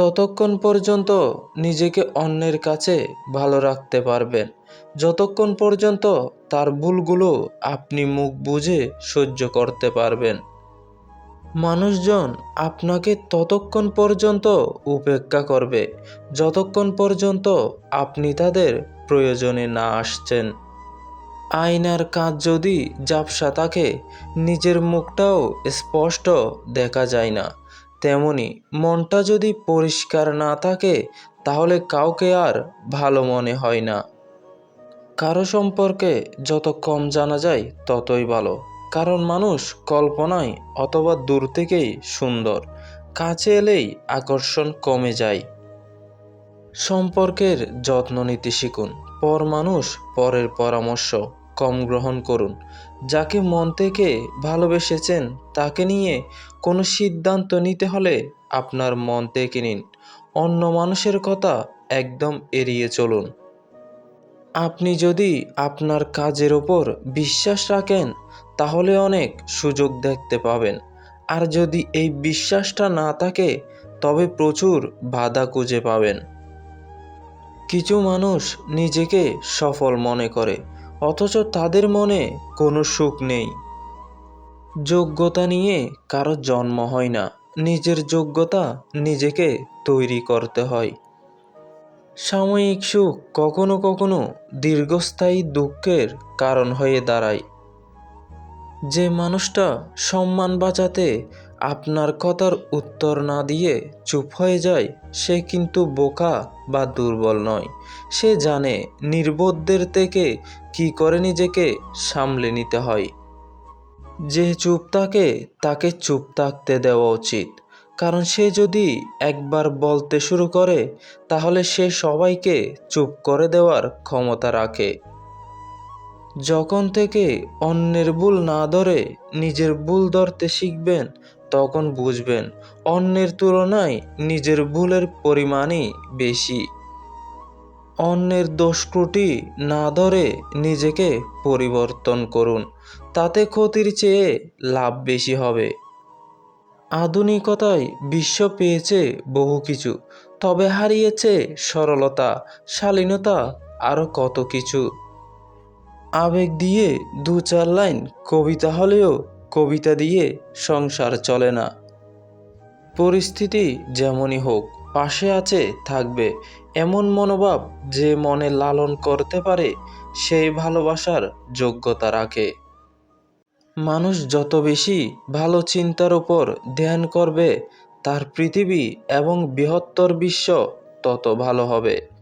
ততক্ষণ পর্যন্ত নিজেকে অন্যের কাছে ভালো রাখতে পারবেন। যতক্ষণ পর্যন্ত তার ভুলগুলো আপনি মুখ বুঝে সহ্য করতে পারবেন। মানুষজন আপনাকে ততক্ষণ পর্যন্ত উপেক্ষা করবে, যতক্ষণ পর্যন্ত আপনি তাদের প্রয়োজনে না আসছেন। আয়নার কাজ যদি ঝাপসা থাকে, নিজের মুখটাও স্পষ্ট দেখা যায় না। তেমনি মনটা যদি পরিষ্কার না থাকে, তাহলে কাউকে আর ভালো মনে হয় না। কারও সম্পর্কে যত কম জানা যায়, ততই ভালো। কারণ মানুষ কল্পনায় অথবা দূর থেকেই সুন্দর। কাছে এলেই আকর্ষণ কমে যায়। সম্পর্কের যত্ন নিতে শিখুন। পর মানুষ পরের পরামর্শ। কম গ্রহণ করুন। যাকে মন থেকে ভালোবেসেছেন, তাকে নিয়ে কোনো সিদ্ধান্ত নিতে হলে আপনার মন থেকে নিন। অন্য মানুষের কথা একদম এড়িয়ে চলুন। আপনি যদি আপনার কাজের ওপর বিশ্বাস রাখেন, তাহলে অনেক সুযোগ দেখতে পাবেন। আর যদি এই বিশ্বাসটা না থাকে, তবে প্রচুর বাধা খুঁজে পাবেন। কিছু মানুষ নিজেকে সফল মনে করে। অথচ তাদের মনে কোনো সুখ নেই। যোগ্যতা নিয়ে কারও জন্ম হয় না। নিজের যোগ্যতা নিজেকে তৈরি করতে হয়। সাময়িক সুখ কখনো কখনো দীর্ঘস্থায়ী দুঃখের কারণ হয়ে দাঁড়ায়। যে মানুষটা সম্মান বাঁচাতে আপনার কথার উত্তর না দিয়ে চুপ হয়ে যায়, সে কিন্তু বোকা বা দুর্বল নয়। সে জানে নির্বোধদের থেকে কি করে নিজেকে সামলে নিতে হয়। যে চুপ থাকে, তাকে চুপ থাকতে দেওয়া উচিত। কারণ সে যদি একবার বলতে শুরু করে, তাহলে সে সবাইকে চুপ করে দেওয়ার ক্ষমতা রাখে। যখন থেকে অন্যের ভুল না ধরে নিজের ভুল ধরতে শিখবেন, তখন বুঝবেন অন্যের তুলনায় নিজের ভুলের পরিমাণই বেশি। অন্যের দোষ ত্রুটি না ধরে নিজেকে পরিবর্তন করুন, তাতে ক্ষতির চেয়ে লাভ বেশি হবে। আধুনিকতায় বিশ্ব পেয়েছে বহু কিছু, তবে হারিয়েছে সরলতা, শালীনতা আরও কত কিছু? আবেগ দিয়ে দু চার লাইন কবিতা হলেও কবিতা দিয়ে সংসার চলে না। পরিস্থিতি যেমনই হোক, পাশে আছে, থাকবে। এমন মনোভাব যে মনে লালন করতে পারে, সেই ভালোবাসার যোগ্যতা রাখে। মানুষ যত বেশি ভালো চিন্তার উপর ধ্যান করবে, তার পৃথিবী এবং বৃহত্তর বিশ্ব তত ভালো হবে।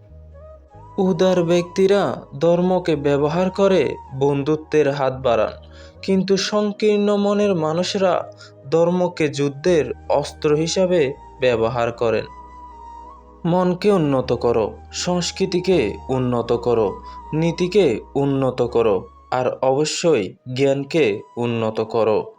উদার ব্যক্তিরা ধর্মকে ব্যবহার করে বন্ধুত্বের হাত বাড়ান। কিন্তু সংকীর্ণ মনের মানুষরা ধর্মকে যুদ্ধের অস্ত্র হিসাবে ব্যবহার করেন। মনকে উন্নত করো, সংস্কৃতিকে উন্নত করো, নীতিকে উন্নত করো, আর অবশ্যই জ্ঞানকে উন্নত করো।